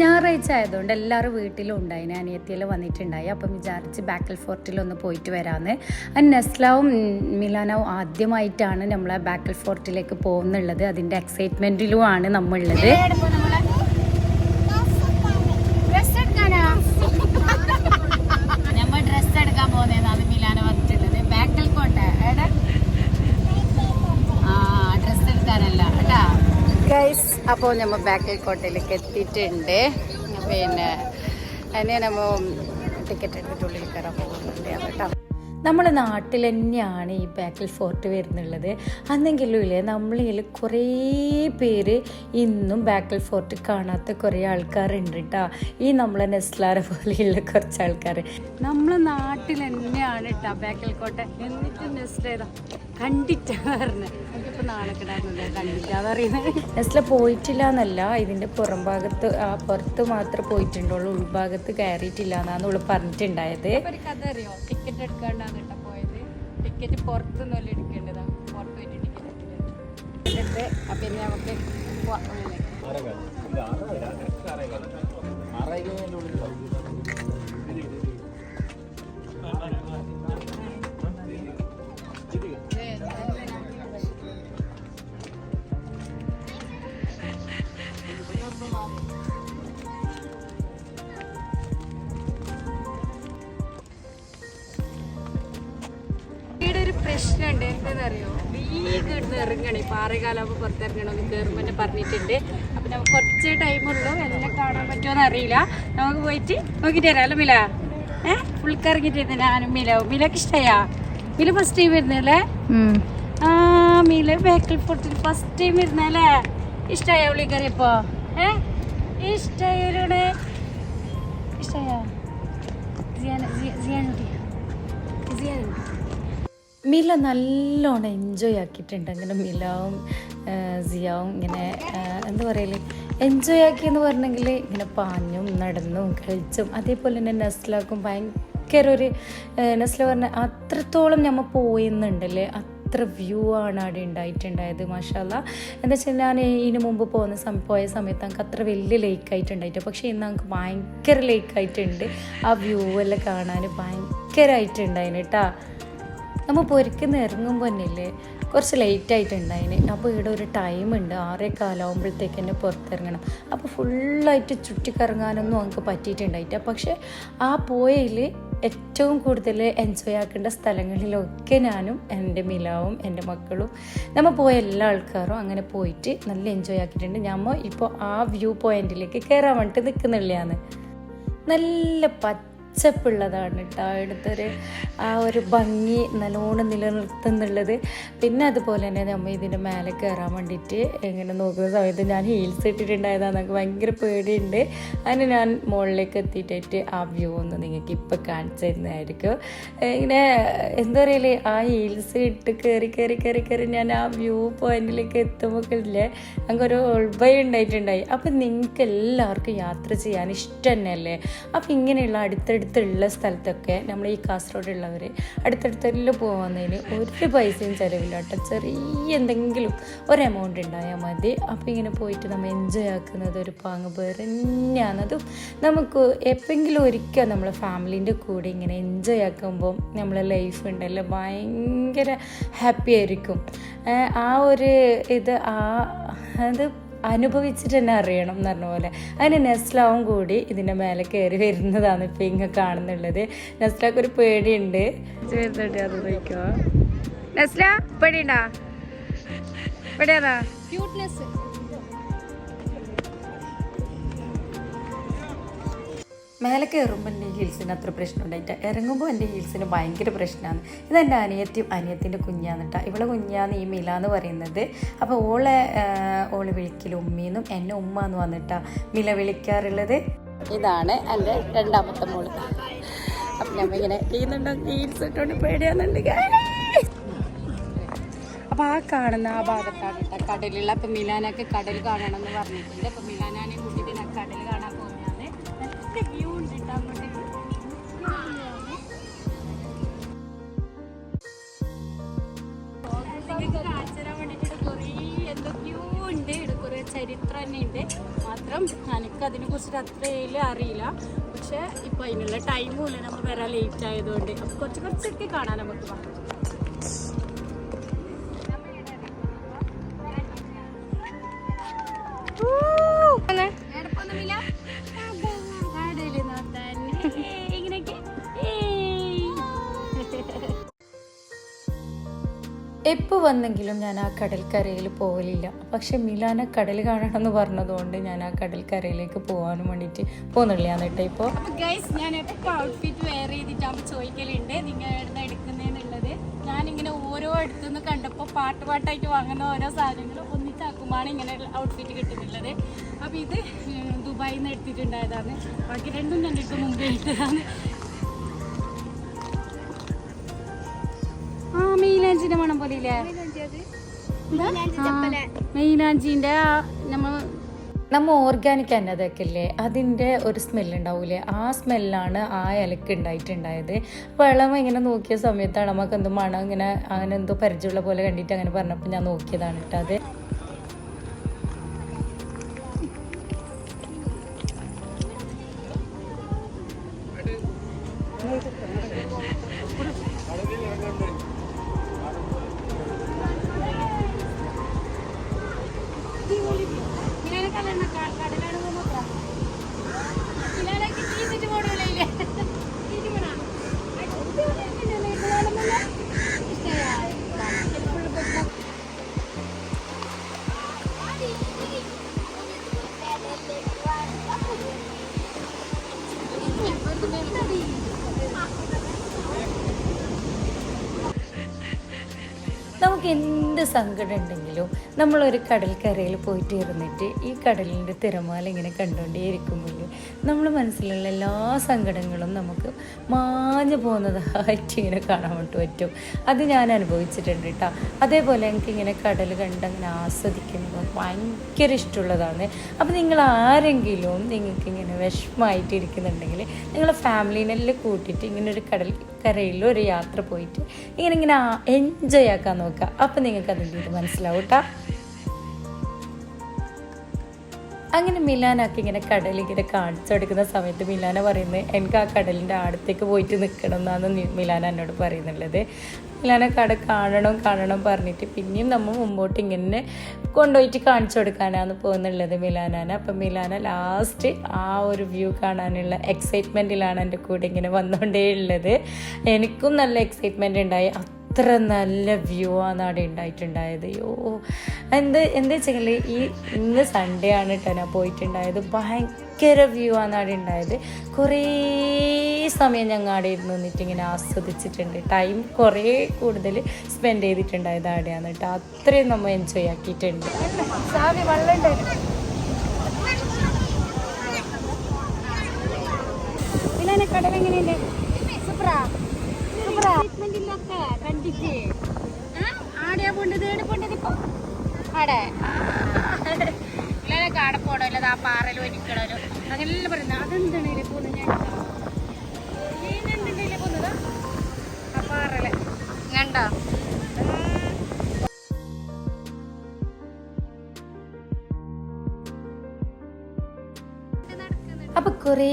ഞായറാഴ്ച ആയതുകൊണ്ട് എല്ലാവരും വീട്ടിലും ഉണ്ടായിന്. അനിയത്തിയിൽ വന്നിട്ടുണ്ടായി. അപ്പം വിചാരിച്ച് ബാക്കൽ ഫോർട്ടിലൊന്ന് പോയിട്ട് വരാമെന്ന് അത് നെസ്ലാവും മിലാനാവും ആദ്യമായിട്ടാണ് നമ്മളെ ബാക്കൽ ഫോർട്ടിലേക്ക് പോകുന്നുള്ളത്. അതിന്റെ എക്സൈറ്റ്മെന്റിലുമാണ് നമ്മളുള്ളത് നമ്മൾ ഡ്രസ്സ് എടുക്കാൻ പോകുന്നതാണ് മിലാന വന്നിട്ടുള്ളത് ബാക്കൽ കോട്ട എവിടെ ആ ഡ്രസ്സ് എടുക്കാനല്ല കേട്ടാ ഗൈസ് അപ്പോൾ നമ്മൾ ബാക്കൽ കോട്ടയിലേക്ക് എത്തിയിട്ടുണ്ട്. പിന്നെ അതിനെ നമ്മൾ ടിക്കറ്റ് എടുത്തിട്ട് ഉള്ളിൽ കയറാൻ പോകുന്നുണ്ട്. കേട്ടോ. നമ്മളെ നാട്ടിൽ തന്നെയാണ് ഈ ബാക്കൽ ഫോർട്ട് വരുന്നുള്ളത്. അന്നെങ്കിലും ഇല്ലേ നമ്മളിൽ കുറേ പേര് ഇന്നും ബാക്കൽ ഫോർട്ട് കാണാത്ത കുറേ ആൾക്കാരുണ്ട് കേട്ടോ ഈ നമ്മളെ നെസ്ലാറെ പോലെയുള്ള കുറച്ച് ആൾക്കാർ നമ്മളെ നാട്ടിൽ തന്നെയാണ് കേട്ടോ ബാക്കൽ കോട്ട എന്നിട്ട് നെസ്ലേതാ കണ്ടിട്ടാ പറഞ്ഞത് പറയുന്നത് നെസ്ല പോയിട്ടില്ല എന്നല്ല ഇതിന്റെ പുറം ഭാഗത്ത് ആ പുറത്ത് മാത്രമേ പോയിട്ടുണ്ടുള്ളൂ ഉൾഭാഗത്ത് കയറിയിട്ടില്ല എന്നാണ് ഉള്ളു പറഞ്ഞിട്ടുണ്ടായത് ഒരു കഥ അറിയോ? ടിക്കറ്റ് എടുക്കാണ്ടാണ് കേട്ടോ പോയത്. ടിക്കറ്റ് പുറത്തുനിന്നല്ല എടുക്കേണ്ടതാണ് പുറത്ത് പോയിട്ട് ടിക്കറ്റ് എടുത്തിട്ട് അപ്പം നമുക്ക് പോവാം ഉള്ളിലേക്ക്. ഇടുന്ന് ഇറങ്ങണേ. പാറകാലാകുമ്പോൾ പുറത്തിറങ്ങണമെന്ന് ഗവൺമെന്റ് പറഞ്ഞിട്ടുണ്ട്. അപ്പം നമുക്ക് കുറച്ച് ടൈമുള്ളൂ എല്ലാം കാണാൻ പറ്റുമോ അറിയില്ല. നമുക്ക് പോയിട്ട് നോക്കിയിട്ട് തരാം അല്ല മില? ഏ? ഫുൾ കറങ്ങിയിട്ട് ഞാനും മില മിലക്ക് ഇഷ്ടയാ? മില ഫസ്റ്റ് ടൈം വരുന്നല്ലേ ആ മില ബേക്കൽ ഫോർട്ടിൽ ഫസ്റ്റ് ടൈം വരുന്നല്ലേ ഇഷ്ടമായ ഉള്ളി കറിയപ്പോ ഏ? ഇഷ്ടയാ സിയാന സിയാനുട്ടി. സിയാനുട്ടി. മില നല്ലോണം എൻജോയ് ആക്കിയിട്ടുണ്ട്. അങ്ങനെ മിലാവും സിയാവും ഇങ്ങനെ എന്താ പറയൽ? എൻജോയ് ആക്കിയെന്ന് പറഞ്ഞെങ്കിൽ ഇങ്ങനെ പാഞ്ഞും നടന്നും കഴിച്ചും അതേപോലെ തന്നെ നസ്ലാക്കും ഭയങ്കര ഒരു നസ്ല പറഞ്ഞ അത്രത്തോളം നമ്മൾ പോയിന്നുണ്ടല്ലേ? അത്ര വ്യൂ ആണ് അവിടെ ഉണ്ടായിട്ടുണ്ടായത് മാഷാല്ല എന്താ വെച്ചാൽ ഞാൻ ഇതിന് മുമ്പ് പോകുന്ന സമ പോയ സമയത്ത് നമുക്ക് അത്ര വലിയ ലേക്ക് ആയിട്ടുണ്ടായിട്ട് പക്ഷേ ഇന്ന് നമുക്ക് ഭയങ്കര ലേക്ക് ആയിട്ടുണ്ട്. ആ വ്യൂ എല്ലാം കാണാൻ ഭയങ്കരമായിട്ടുണ്ടായിന് കേട്ടാ നമ്മൾ പൊരിക്കുന്ന ഇറങ്ങുമ്പോൾ തന്നെയില്ലേ കുറച്ച് ലേറ്റ് ആയിട്ടുണ്ടായിന്. അപ്പോൾ ഇവിടെ ഒരു ടൈം ഉണ്ട് ആറേ കാലാവുമ്പോഴത്തേക്ക് തന്നെ പുറത്തിറങ്ങണം. അപ്പോൾ ഫുള്ളായിട്ട് ചുറ്റിക്കറങ്ങാനൊന്നും നമുക്ക് പറ്റിയിട്ടുണ്ടായിട്ട് പക്ഷേ ആ പോയയിൽ ഏറ്റവും കൂടുതൽ എൻജോയ് ആക്കേണ്ട സ്ഥലങ്ങളിലൊക്കെ ഞാനും എന്റെ മിലാവും എന്റെ മക്കളും നമ്മൾ പോയ എല്ലാ ആൾക്കാരും അങ്ങനെ പോയിട്ട് നല്ല എൻജോയ് ആക്കിയിട്ടുണ്ട്. ഞമ്മ ഇപ്പോൾ ആ വ്യൂ പോയിന്റിലേക്ക് കയറാൻ വേണ്ടിയിട്ട് നിൽക്കുന്നില്ലയാണ് നല്ല പച്ചപ്പുള്ളതാണ് കേട്ടോ ഇവിടുത്തെ ആ ഒരു ഭംഗി നല്ലോണം നിലനിർത്തുന്നുള്ളത്. പിന്നെ അതുപോലെ തന്നെ നമ്മൾ ഇതിന്റെ മേലെ കയറാൻ വേണ്ടിയിട്ട് ഇങ്ങനെ നോക്കുന്ന സമയത്ത് ഞാൻ ഹീൽസ് ഇട്ടിട്ടുണ്ടായതാണ് എനിക്ക് ഭയങ്കര പേടിയുണ്ട്. അതിന് ഞാൻ മുകളിലേക്ക് എത്തിയിട്ടായിട്ട് ആ വ്യൂ ഒന്ന് നിങ്ങൾക്ക് ഇപ്പം കാണിച്ചു തരുന്നതായിരിക്കും. ഇങ്ങനെ എന്താ പറയൽ ആ ഹീൽസ് ഇട്ട് കയറി കയറി കയറി കയറി ഞാൻ ആ വ്യൂ പോയിന്റിലേക്ക് എത്തുമ്പോൾ ഇല്ലേ ഞങ്ങൾക്കൊരു ഉൾഭയം ഉണ്ടായിട്ടുണ്ടായി. അപ്പം നിങ്ങൾക്ക് എല്ലാവർക്കും യാത്ര ചെയ്യാൻ ഇഷ്ടം തന്നെയല്ലേ? അപ്പം ഇങ്ങനെയുള്ള അടുത്തടുത്തുള്ള സ്ഥലത്തൊക്കെ നമ്മൾ ഈ കാസർഗോഡുള്ളവർ അടുത്തടുത്തെല്ലാം പോകുന്നതിന് ഒരു പൈസയും ചിലവില്ല കേട്ടോ. ചെറിയ എന്തെങ്കിലും ഒരു എമൗണ്ട് ഉണ്ടായാൽ മതി. അപ്പം ഇങ്ങനെ പോയിട്ട് നമ്മൾ എൻജോയ് ആക്കുന്നത് ഒരു പാങ്ങ് വേറെ തന്നെയാണ് അതും നമുക്ക് എപ്പോഴെങ്കിലും ഒരിക്കൽ നമ്മൾ ഫാമിലീന്റെ കൂടെ ഇങ്ങനെ എൻജോയ് ആക്കുമ്പോൾ നമ്മളെ ലൈഫ് ഉണ്ടല്ലോ ഭയങ്കര ഹാപ്പി ആയിരിക്കും. ആ ഒരു ഇത് ആ അത് അനുഭവിച്ചിട്ട് തന്നെ അറിയണം എന്ന് പറഞ്ഞ പോലെ. അതിന് നെസ്ലാവും കൂടി ഇതിന്റെ മേലെ കയറി വരുന്നതാണ് ഇപ്പം ഇങ്ങ കാണുന്നുള്ളത്. നെസ്ലാക്ക് ഒരു പേടിയുണ്ട്. ചേർത്തിട്ട് അത് നോക്കോ നെസ്ല പേടിയുണ്ടാ? പേടിയാതാ ക്യൂട്ട്നെസ് മേലെ കയറുമ്പോൾ എന്റെ ഹീൽസിന് അത്ര പ്രശ്നം ഉണ്ടായിട്ട് ഇറങ്ങുമ്പോൾ എന്റെ ഹീൽസിന് ഭയങ്കര പ്രശ്നമാണ്. ഇതെന്റെ അനിയത്തിയും അനിയത്തിന്റെ കുഞ്ഞാന്ന് കേട്ടോ ഇവളെ കുഞ്ഞാന്ന് ഈ മില എന്ന് പറയുന്നത്. അപ്പോൾ ഓളെ ഓളെ വിളിക്കൽ ഉമ്മീന്നും എന്നെ ഉമ്മ എന്ന് വന്നിട്ടാ മില വിളിക്കാറുള്ളത്. ഇതാണ് എന്റെ രണ്ടാമത്തെ മോൾ. അപ്പം ഞമ്മ ഇങ്ങനെ ചെയ്യുന്നുണ്ടോ ഹീൽസ് ഇട്ടുകൊണ്ട് പേടിയാന്നുണ്ട്. അപ്പോൾ ആ കാണുന്ന ആ ഭാഗത്താണ് കേട്ടോ കടലുള്ള അപ്പം മിലാനൊക്കെ കടൽ കാണണം എന്ന് പറഞ്ഞിട്ടുണ്ട്. അപ്പം മിലാനാനെ കൂട്ടിയിട്ട് ഞാൻ കടൽ കാണാൻ പോകുന്നതാണ് നല്ല വ്യൂ ഉണ്ട് കേട്ടോ അങ്ങോട്ടേക്ക് നിങ്ങൾക്ക് കാണിച്ചു തരാൻ വേണ്ടിയിട്ട് ഉണ്ട്. ഇവിടെ കുറേ ചരിത്രം തന്നെ ഉണ്ട്. മാത്രം എനിക്ക് അതിനെ കുറിച്ചിട്ട് അത്രയിൽ അറിയില്ല. പക്ഷെ ഇപ്പൊ അതിനുള്ള ടൈമും ഇല്ല നമ്മൾ വരാൻ ലേറ്റ് ആയതുകൊണ്ട്. അപ്പൊ കുറച്ച് കുറച്ചൊക്കെ കാണാൻ നമുക്ക്. കടൽ എപ്പോൾ വന്നെങ്കിലും ഞാൻ ആ കടൽക്കരയിൽ പോകലില്ല. പക്ഷെ മിലാന കടൽ കാണണം എന്ന് പറഞ്ഞതുകൊണ്ട് ഞാൻ ആ കടൽക്കരയിലേക്ക് പോകാനും വേണ്ടിയിട്ട് പോകുന്നില്ലാന്ന് കേട്ടോ ഇപ്പോൾ ഗൈസ് ഞാൻ എപ്പോൾ ഔട്ട്ഫിറ്റ് വെയർ ചെയ്തിട്ടാകുമ്പോൾ ചോദിക്കലുണ്ട്. നിങ്ങൾ എവിടെ എടുക്കുന്നതെന്നുള്ളത് ഞാനിങ്ങനെ ഓരോ അടുത്തുനിന്ന് കണ്ടപ്പോൾ പാട്ട് പാട്ടായിട്ട് വാങ്ങുന്ന ഓരോ സാധനങ്ങളും ഒന്നിച്ചാക്കുമ്പോഴാണ് ഇങ്ങനെ ഔട്ട്ഫിറ്റ് കിട്ടുന്നുള്ളത്. അപ്പോൾ ഇത് ദുബായിൽ നിന്ന് എടുത്തിട്ടുണ്ടായതാണ്. ബാക്കി രണ്ടും എടുത്ത് മുമ്പേ ഇട്ടതാണ്. മെയിലാഞ്ചിന്റെ മണം പോലെ ഇല്ലേ നമ്മൾ ഓർഗാനിക് അന്നതൊക്കെ ഇല്ലേ അതിന്റെ ഒരു സ്മെൽ ഉണ്ടാവൂലേ? ആ സ്മെല്ലാണ് ആ ഇലക്ക് ഉണ്ടായിട്ടുണ്ടായത്. വെള്ളം ഇങ്ങനെ നോക്കിയ സമയത്താണ് നമുക്ക് എന്തോ മണം ഇങ്ങനെ അങ്ങനെ എന്തോ പരിചയമുള്ള പോലെ കണ്ടിട്ട് അങ്ങനെ പറഞ്ഞപ്പോൾ ഞാൻ നോക്കിയതാണ് കേട്ടോ അത്. ਕੱਢ ਲੈਣਾ ਕਾਰਡ ਕੱਢ ਲੈਣਾ। നമുക്ക് എന്ത് സങ്കടം ഉണ്ടെങ്കിലും നമ്മളൊരു കടൽക്കരയിൽ പോയിട്ട് ഇരുന്നിട്ട് ഈ കടലിന്റെ തിരമാല ഇങ്ങനെ കണ്ടുകൊണ്ടേയിരിക്കുമ്പോൾ നമ്മൾ മനസ്സിലുള്ള എല്ലാ സങ്കടങ്ങളും നമുക്ക് മാഞ്ഞു പോകുന്നതായിട്ട് ഇങ്ങനെ കാണാൻ വേണ്ടി പറ്റും. അത് ഞാൻ അനുഭവിച്ചിട്ടുണ്ട് കേട്ടോ. അതേപോലെ എനിക്ക് ഇങ്ങനെ കടൽ കണ്ട് അങ്ങനെ ആസ്വദിക്കുന്നത് ഭയങ്കര ഇഷ്ടമുള്ളതാണ്. അപ്പോൾ നിങ്ങൾ ആരെങ്കിലും നിങ്ങൾക്ക് ഇങ്ങനെ വിഷമമായിട്ട് ഇരിക്കുന്നുണ്ടെങ്കിൽ നിങ്ങളെ ഫാമിലീനെല്ലാം കൂട്ടിയിട്ട് ഇങ്ങനെ ഒരു കടൽ കരയിലൊരു യാത്ര പോയിട്ട് ഇങ്ങനെ ഇങ്ങനെ എൻജോയ് ആക്കാൻ നോക്കുക അപ്പം നിങ്ങൾക്ക് അതിന്റെ ഇത് മനസ്സിലാവും അങ്ങനെ മിലാനാക്കി ഇങ്ങനെ കടൽ ഇങ്ങനെ കാണിച്ചു കൊടുക്കുന്ന സമയത്ത് മിലാന പറയുന്നത് എനിക്ക് ആ കടലിന്റെ അടുത്തേക്ക് പോയിട്ട് നിൽക്കണം എന്നാണ് മിലാന എന്നോട് പറയുന്നുള്ളത്. മിലാന കട കാണണം കാണണം പറഞ്ഞിട്ട് പിന്നെയും നമ്മൾ മുമ്പോട്ട് ഇങ്ങനെ കൊണ്ടുപോയിട്ട് കാണിച്ചു കൊടുക്കാനാണ് പോകുന്നുള്ളത് മിലാനാണ് അപ്പം മിലാന ലാസ്റ്റ് ആ ഒരു വ്യൂ കാണാനുള്ള എക്സൈറ്റ്മെന്റിലാണ് എന്റെ കൂടെ ഇങ്ങനെ വന്നുകൊണ്ടേ ഉള്ളത് എനിക്കും നല്ല എക്സൈറ്റ്മെന്റ് ഉണ്ടായി. അത്ര നല്ല വ്യൂ ആണ് അവിടെ ഉണ്ടായിട്ടുണ്ടായത്. അയ്യോ. എന്ത് എന്താ വെച്ചാൽ ഈ ഇന്ന് സൺഡേ ആണ് കേട്ടോ ഞാൻ പോയിട്ടുണ്ടായത്. ഭയങ്കര വ്യൂ ആണ് അവിടെ ഉണ്ടായത്. കുറേ സമയം ഞങ്ങൾ അവിടെ ഇരുന്ന് നിന്നിട്ട് ഇങ്ങനെ ആസ്വദിച്ചിട്ടുണ്ട്. ടൈം കുറേ കൂടുതൽ സ്പെൻഡ് ചെയ്തിട്ടുണ്ടായത് അവിടെയാണ് കേട്ടോ അത്രയും നമ്മൾ എൻജോയ് ആക്കിയിട്ടുണ്ട്. ഇല്ല കടൽ സൂപ്പറാ. സൂപ്പറാ കണ്ടിട്ട്. ആടെയാ പോണ്ടത്? ഏടെ പോണ്ടത് ഇപ്പൊ? ആടെ. ഇല്ല കാട പോണല്ലോ ആ പാറയിൽ ഒരിക്കണല്ലോ അങ്ങനെയല്ല പറയുന്നത് അതെന്താണ് പോകുന്നത്? ഞാൻ എന്തുണ്ടല്ലേ പോകുന്നത്? ആ പാറയിൽ. കണ്ടോ? അപ്പോൾ കുറേ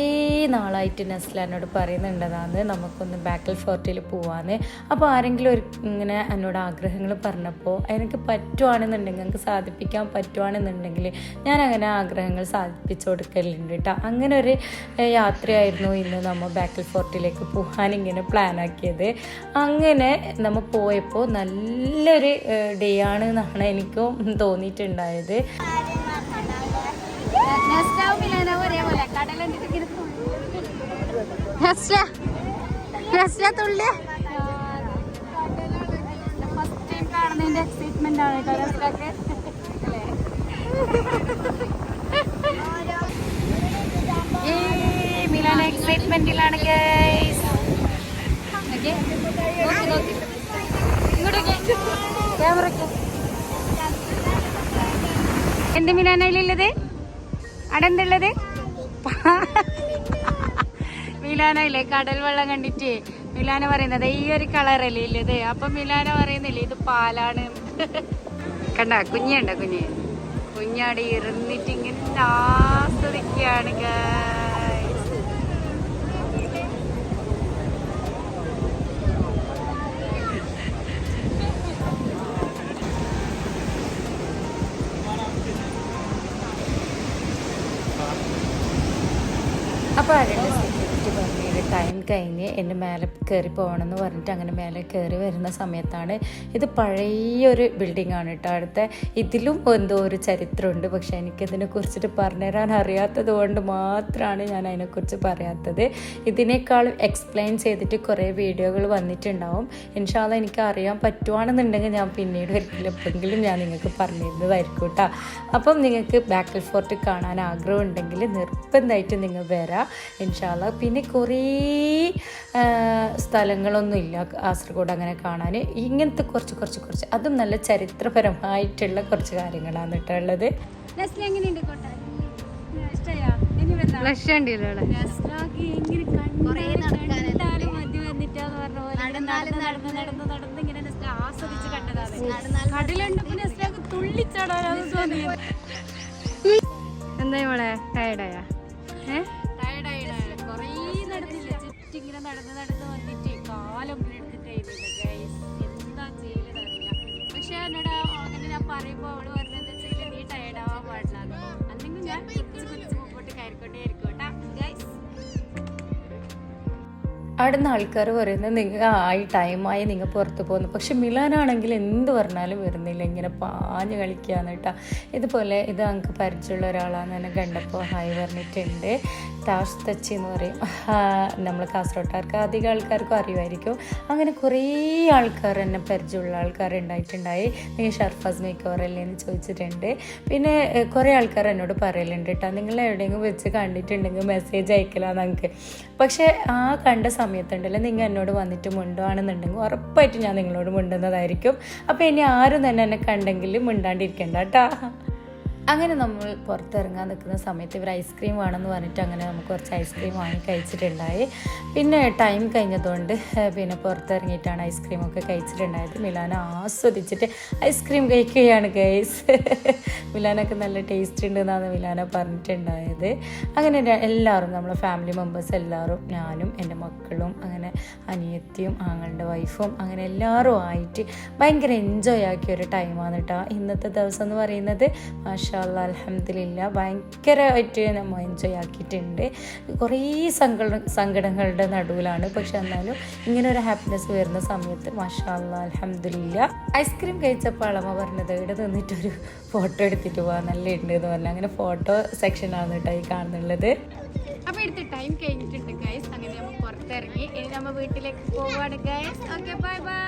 നാളായിട്ട് നസ്ല എന്നോട് പറയുന്നുണ്ടതാണ് നമുക്കൊന്ന് ബാക്കൽ ഫോർട്ടിൽ പോവാന്ന്. അപ്പോൾ ആരെങ്കിലും ഒരു ഇങ്ങനെ എന്നോട് ആഗ്രഹങ്ങൾ പറഞ്ഞപ്പോൾ എനിക്ക് പറ്റുവാണെന്നുണ്ടെങ്കിൽ എനിക്ക് സാധിപ്പിക്കാൻ പറ്റുവാണെന്നുണ്ടെങ്കിൽ ഞാൻ അങ്ങനെ ആഗ്രഹങ്ങൾ സാധിപ്പിച്ചു കൊടുക്കലുണ്ട് കേട്ടോ. അങ്ങനെ ഒരു യാത്രയായിരുന്നു ഇന്ന് നമ്മൾ ബാക്കൽ ഫോർട്ടിലേക്ക് പോകാൻ ഇങ്ങനെ പ്ലാൻ ആക്കിയത്. അങ്ങനെ നമ്മൾ പോയപ്പോൾ നല്ലൊരു ഡേ ആണ് എന്നാണ് എനിക്കും തോന്നിയിട്ടുണ്ടായത്. ഫസ്റ്റ് ടൈം കാണുന്നതിന്റെ എക്സൈറ്റ്മെന്റ് ആണ് കേട്ടോ മിലാൻ എക്സൈറ്റ്മെന്റിലാണ് എന്ത് മിലാനയിലുള്ളത് അടന്തുള്ളത്? മിലാനയില്ലേ കടൽ വെള്ളം കണ്ടിട്ട് മിലാന പറയുന്നത് ഈ ഒരു കളറല്ലേ ഇല്ലത്? അപ്പൊ മിലാന പറയുന്നില്ലേ ഇത് പാലാണ്. കണ്ട കുഞ്ഞുണ്ട കുഞ്ഞ്. കുഞ്ഞാടി ഇരുന്നിട്ട് ഇങ്ങനെ ആസ്വദിക്കുകയാണ് ടൈം കഴിഞ്ഞ് എന്റെ മേലെ കയറി പോകണമെന്ന് പറഞ്ഞിട്ട് അങ്ങനെ മേലെ കയറി വരുന്ന സമയത്താണ് ഇത് പഴയൊരു ബിൽഡിംഗ് ആണ് കേട്ടോ. അടുത്ത ഇതിലും എന്തോ ഒരു ചരിത്രമുണ്ട്. പക്ഷേ എനിക്കതിനെ കുറിച്ചിട്ട് പറഞ്ഞുതരാൻ അറിയാത്തത് കൊണ്ട് മാത്രമാണ് ഞാൻ അതിനെക്കുറിച്ച് പറയാത്തത്. ഇതിനേക്കാളും എക്സ്പ്ലെയിൻ ചെയ്തിട്ട് കുറേ വീഡിയോകൾ വന്നിട്ടുണ്ടാവും. ഇൻഷാല്ല എനിക്ക് അറിയാൻ പറ്റുവാണെന്നുണ്ടെങ്കിൽ ഞാൻ പിന്നീട് ഒരിക്കലും എപ്പോഴെങ്കിലും ഞാൻ നിങ്ങൾക്ക് പറഞ്ഞിരുന്നതായിരിക്കും കേട്ടോ. അപ്പം നിങ്ങൾക്ക് ബാക്കൽ ഫോർട്ട് കാണാൻ ആഗ്രഹം ഉണ്ടെങ്കിൽ നിർബന്ധമായിട്ട് നിങ്ങൾ വരാം. ഇൻഷാല്ല പിന്നെ കുറേ സ്ഥലങ്ങളൊന്നും ഇല്ല കാസർഗോഡ് അങ്ങനെ കാണാൻ. ഇങ്ങനത്തെ കുറച്ച് കുറച്ച് കുറച്ച്. അതും നല്ല ചരിത്രപരമായിട്ടുള്ള കുറച്ച് കാര്യങ്ങളാണ് കേട്ടോ ഉള്ളത്. എന്താ മോളെ? ടയർഡായ ഏഹ് ചുറ്റും ഇങ്ങനെ നടന്ന് നടന്ന് വന്നിട്ട് കാലം എടുത്തിട്ടായിരുന്നില്ല ഗൈസ് എന്താ ചെയ്യലെന്ന് അറിയില്ല പക്ഷെ എന്നോട് അങ്ങനെ ഞാൻ പറയുമ്പോൾ അവൾ പറഞ്ഞത് വെച്ചാൽ നീ ആവാൻ പാടില്ല അല്ലെങ്കിൽ ഞാൻ കുറിച്ച് കുറിച്ച് മുമ്പോട്ട് കയറിക്കൊണ്ടേ ആയിരിക്കും കേട്ടാ. ഗൈസ് അവിടുന്ന് ആൾക്കാർ പറയുന്നത് നിങ്ങൾ ആയി ടൈമായി നിങ്ങൾ പുറത്ത് പോകുന്നു. പക്ഷെ മിലാനാണെങ്കിൽ എന്ത് പറഞ്ഞാലും വരുന്നില്ല. ഇങ്ങനെ പാഞ്ഞ് കളിക്കുകയാണ് കേട്ടോ. ഇതുപോലെ ഇത് നമുക്ക് പരിചയമുള്ള ഒരാളാന്ന് തന്നെ കണ്ടപ്പോൾ ഹായ് പറഞ്ഞിട്ടുണ്ട്. താഷ് തച്ചി എന്ന് പറയും. നമ്മൾ കാസർഗോട്ടുകാർക്ക് അധികം ആൾക്കാർക്കും അറിയുമായിരിക്കും. അങ്ങനെ കുറേ ആൾക്കാർ എന്നെ പരിചയമുള്ള ആൾക്കാർ ഉണ്ടായിട്ടുണ്ടായി. നീ ഷർഫാസ് മേക്കോറല്ലേ എന്ന് ചോദിച്ചിട്ടുണ്ട്. പിന്നെ കുറേ ആൾക്കാർ എന്നോട് പറയലുണ്ട് കേട്ടോ. നിങ്ങൾ എവിടെയെങ്കിലും വെച്ച് കണ്ടിട്ടുണ്ടെങ്കിൽ മെസ്സേജ് അയക്കലാ നിങ്ങൾക്ക് പക്ഷേ ആ കണ്ട സമയത്തുണ്ടല്ലോ? നിങ്ങൾ എന്നോട് വന്നിട്ട് മിണ്ടുവാണെന്നുണ്ടെങ്കിൽ ഉറപ്പായിട്ടും ഞാൻ നിങ്ങളോട് മിണ്ടുന്നതായിരിക്കും. അപ്പോൾ ഇനി ആരും തന്നെ എന്നെ കണ്ടെങ്കിൽ മിണ്ടാണ്ടിരിക്കണ്ട കേട്ടോ അങ്ങനെ നമ്മൾ പുറത്തിറങ്ങാൻ നിൽക്കുന്ന സമയത്ത് ഇവർ ഐസ്ക്രീം വേണമെന്ന് പറഞ്ഞിട്ട് അങ്ങനെ നമുക്ക് കുറച്ച് ഐസ്ക്രീം വാങ്ങി കഴിച്ചിട്ടുണ്ടായി. പിന്നെ ടൈം കഴിഞ്ഞതുകൊണ്ട് പിന്നെ പുറത്തിറങ്ങിയിട്ടാണ് ഐസ്ക്രീം ഒക്കെ കഴിച്ചിട്ടുണ്ടായത്. മിലാന ആസ്വദിച്ചിട്ട് ഐസ്ക്രീം കഴിക്കുകയാണ് ഗൈസ് മിലാനൊക്കെ നല്ല ടേസ്റ്റ് ഉണ്ടെന്നാണ് മിലാന പറഞ്ഞിട്ടുണ്ടായത്. അങ്ങനെ എല്ലാവരും നമ്മളെ ഫാമിലി മെമ്പേഴ്സ് എല്ലാവരും ഞാനും എന്റെ മക്കളും അങ്ങനെ അനിയത്തിയും ആങ്ങളുടെ വൈഫും അങ്ങനെ എല്ലാവരും ആയിട്ട് ഭയങ്കര എൻജോയ് ആക്കിയ ഒരു ടൈമാണ് കേട്ടോ ഇന്നത്തെ ദിവസം എന്ന് പറയുന്നത് മാഷാ അലഹമില്ല ഭയങ്കരമായിട്ട് നമ്മൾ എൻജോയ് ആക്കിയിട്ടുണ്ട്. കുറേ സങ്കട സങ്കടങ്ങളുടെ നടുവിലാണ്. പക്ഷെ എന്നാലും ഇങ്ങനെ ഒരു ഹാപ്പിനെസ് വരുന്ന സമയത്ത് മാഷാ അലഹമില്ല ഐസ്ക്രീം കഴിച്ചപ്പോൾ അളമ പറഞ്ഞത് ഇവിടെ നിന്നിട്ടൊരു ഫോട്ടോ എടുത്തിട്ട് പോകാൻ നല്ല ഉണ്ട് എന്ന് പറഞ്ഞു. അങ്ങനെ ഫോട്ടോ സെക്ഷനാണ് കേട്ടോ ഈ കാണുന്നുള്ളത്. അപ്പൊ എടുത്ത് ടൈം കഴിഞ്ഞിട്ടുണ്ട് ഗൈസ് അങ്ങനെ നമ്മൾ പുറത്തിറങ്ങി. ഇനി നമ്മൾ വീട്ടിലേക്ക് പോവാണ് ഗൈസ് ഓക്കെ ബൈ ബൈ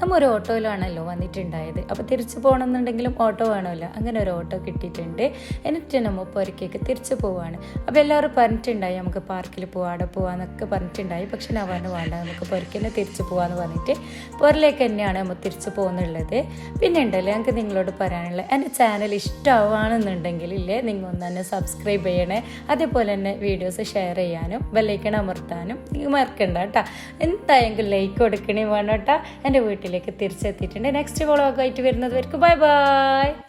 നമ്മൾ ഒരു ഓട്ടോയിലാണല്ലോ വന്നിട്ടുണ്ടായത്. അപ്പോൾ തിരിച്ചു പോകണമെന്നുണ്ടെങ്കിലും ഓട്ടോ വേണമല്ലോ. അങ്ങനെ ഒരു ഓട്ടോ കിട്ടിയിട്ടുണ്ട്. എന്നിട്ട് നമ്മൾ പുരക്കേക്ക് തിരിച്ചു പോവാണ്. അപ്പോൾ എല്ലാവരും പറഞ്ഞിട്ടുണ്ടായി നമുക്ക് പാർക്കിൽ പോവാം അവിടെ പോവാന്നൊക്കെ പറഞ്ഞിട്ടുണ്ടായി. പക്ഷെ ഞാൻ പറഞ്ഞു വേണ്ട നമുക്ക് പുരക്കന്നെ തിരിച്ചു പോവാന്ന് പറഞ്ഞിട്ട് പുറലേക്ക് തന്നെയാണ് നമ്മൾ തിരിച്ചു പോകുന്നുള്ളത് പിന്നെ ഉണ്ടല്ലോ ഞങ്ങൾക്ക് നിങ്ങളോട് പറയാനുള്ളത്. എന്റെ ചാനൽ ഇഷ്ടമാണെന്നുണ്ടെങ്കിൽ ഇല്ലേ നിങ്ങൾ ഒന്ന് തന്നെ സബ്സ്ക്രൈബ് ചെയ്യണേ. അതേപോലെ തന്നെ വീഡിയോസ് ഷെയർ ചെയ്യാനും ബെല്ലൈക്കൺ അമർത്താനും നിങ്ങൾ മറക്കണ്ട കേട്ടോ എന്തായെങ്കിലും ലൈക്ക് കൊടുക്കണേ വേണം കേട്ടോ എന്റെ വീട്ടിലേക്ക് തിരിച്ചെത്തിയിട്ടുണ്ട്. നെക്സ്റ്റ് വ്ളോഗായിട്ട് വരുന്നത് വരയ്ക്ക് ബൈ ബൈ